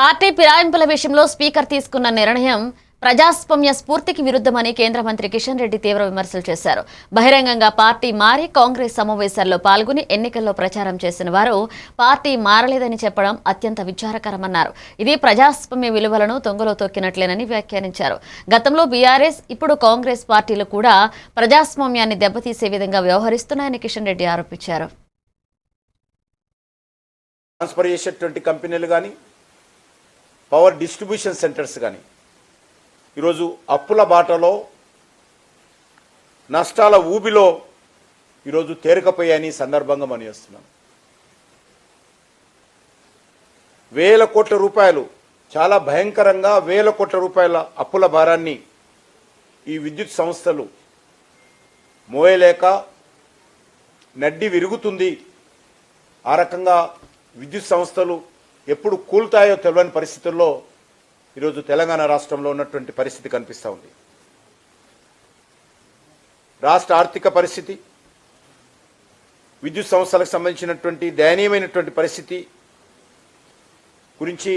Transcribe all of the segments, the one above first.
Party ఫిరాయింపుల విషయంలో speaker తీసుకున్న నిర్ణయం ప్రజాస్వామ్య స్ఫూర్తికి విరుద్ధమని కేంద్ర మంత్రి కిషన్ రెడ్డి తీవ్ర విమర్శలు చేశారు. బహిరంగంగా పార్టీ మారి కాంగ్రెస్ సమావేశాల్లో పాల్గొని ఎన్నికల్లో ప్రచారం చేసిన వారు పార్టీ మారలేదని చెప్పడం అత్యంత విచారకరమన్నారు. ఇది ప్రజాస్వామ్య విలువలను తొంగలో తొక్కినట్లేనని వ్యాఖ్యానించారు. గతంలో బీఆర్ఎస్ ఇప్పుడు కాంగ్రెస్ పార్టీలు కూడా ప్రజాస్వామ్యాన్ని దెబ్బతీసే విధంగా వ్యవహరిస్తున్నాయని కిషన్ రెడ్డి ఆరోపించారు. ట్రాన్స్ఫర్ చేసేటువంటి కంపెనీలు కానీ పవర్ డిస్ట్రిబ్యూషన్ సెంటర్స్ కానీ ఈరోజు అప్పుల బాటలో నష్టాల ఊబిలో ఈరోజు తేరకపోయాయని సందర్భంగా మనం వేల కోట్ల రూపాయలు చాలా భయంకరంగా వేల కోట్ల రూపాయల అప్పుల భారాన్ని ఈ విద్యుత్ సంస్థలు మోయలేక నడ్డి విరుగుతుంది. ఆ రకంగా విద్యుత్ సంస్థలు ఎప్పుడు కూలుతాయో తెలియని పరిస్థితుల్లో ఈరోజు తెలంగాణ రాష్ట్రంలో ఉన్నటువంటి పరిస్థితి కనిపిస్తూ ఉంది. రాష్ట్ర ఆర్థిక పరిస్థితి విద్యుత్ సంస్థలకు సంబంధించినటువంటి దయనీయమైనటువంటి పరిస్థితి గురించి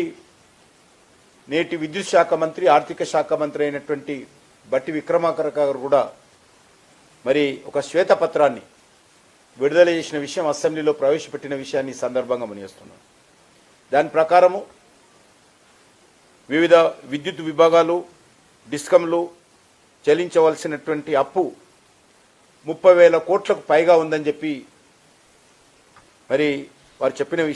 నేటి విద్యుత్ శాఖ మంత్రి ఆర్థిక శాఖ మంత్రి అయినటువంటి బట్టి విక్రమాకర్ గారు కూడా మరి ఒక శ్వేతపత్రాన్ని విడుదల చేసిన విషయం అసెంబ్లీలో ప్రవేశపెట్టిన విషయాన్ని ఈ సందర్భంగా మునిగిస్తున్నాను. దాని ప్రకారము వివిధ విద్యుత్ విభాగాలు డిస్కంలు చెల్లించవలసినటువంటి అప్పు ముప్పై వేల కోట్లకు పైగా ఉందని చెప్పి మరి వారు చెప్పిన విషయం.